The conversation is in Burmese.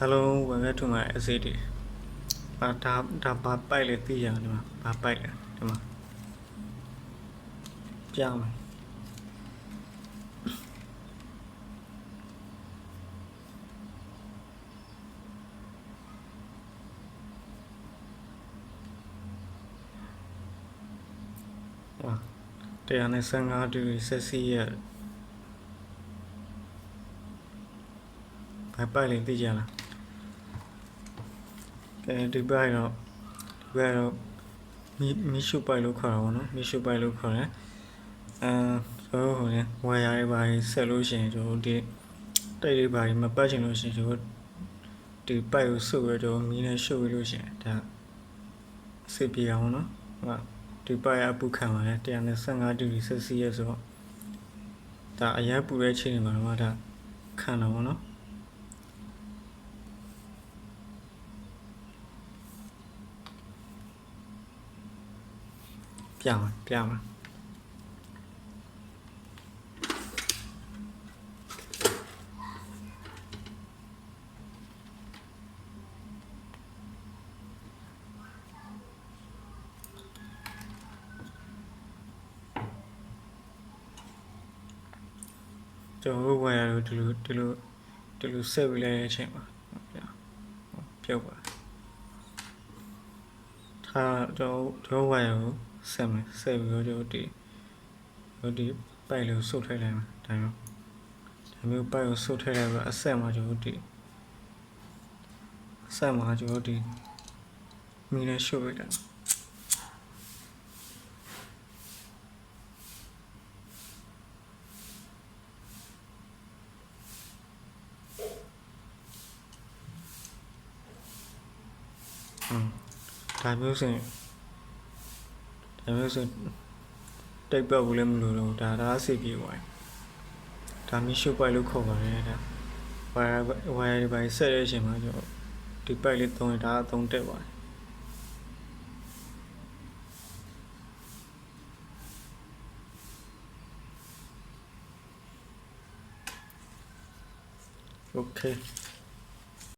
Hello welcome to my SAT အာဒါဒါဘာပိုက်လဲသိရအောင်ဒီမှာဘာပိုက်လဲဒီမှာပြမယ်အာ155ဒီဂရီဆက်စီရဲ့ဘာပိုက်လဲသိကြလား ကဲဒီဘက်တော့ဒီဘက်တော့မီမီရှုပိုက်လို့ခေါ်တာပေါ့နော်မီရှုပိုက်လို့ခေါ်တယ်အဲဆိုတော့ဟိုလေဝါယာတွေပါဆက်လို့ရှိရင်ကျွန်တော်ဒီတိုက်တွေပါမပတ်ချင်လို့ရှိရင်ကျွန်တော်ဒီပိုက်ကိုဆုပ်ရတော့မီနဲ့ရှုပ်ရလို့ရှိရင်ဒါအစစ်ပြေအောင်နော်ဟုတ်ဒီပိုက်အပူခံပါတယ်125ဒီဂရီဆက်စီရဲ့ဆိုတော့ဒါအရင်ပူတဲ့ချိန်တွေမှာတော့ဒါခံတော့ဗောနော် ပြမှာပြမှာကျွန်တော်တို့ဝယ်ရလို့ဒီလိုဒီလိုဒီလိုဆက်ပြီးလိုက်တဲ့အချိန်မှာပြပြုတ်ပါထားတော့တော့ဝယ်ရကို ဆက်မယ်ဆက်ပြီးတော့ကျွန်တော်ဒီတို့ဒီပိုက်လို့ဆုတ်ထိုက်လိုက်မှာဒါမျိုးဒါမျိုးပိုက်ကိုဆုတ်ထိုက်လိုက်ပြီးအဆက်မှာကျွန်တော်ဒီအဆက်မှာကျွန်တော်ဒီမီနဲ့ရှုပ်လိုက်တာอืมဒါမျိုးဆိုရင် ဒါမျိုးဆိုတိတ်ပတ်ဘူးလည်းမလို့တော့ဒါဒါအစီပြေသွားတယ်ဒါမီရှုပ်ပိုက်လို့ခေါ်ပါတယ်ဒါဝါယာဝါယာဒီပိုင်းဆက်ရခြင်းမှာကျွန်တော်ဒီပိုက်လေးသုံးရင်ဒါအသုံးတက်ပါတယ်โอเค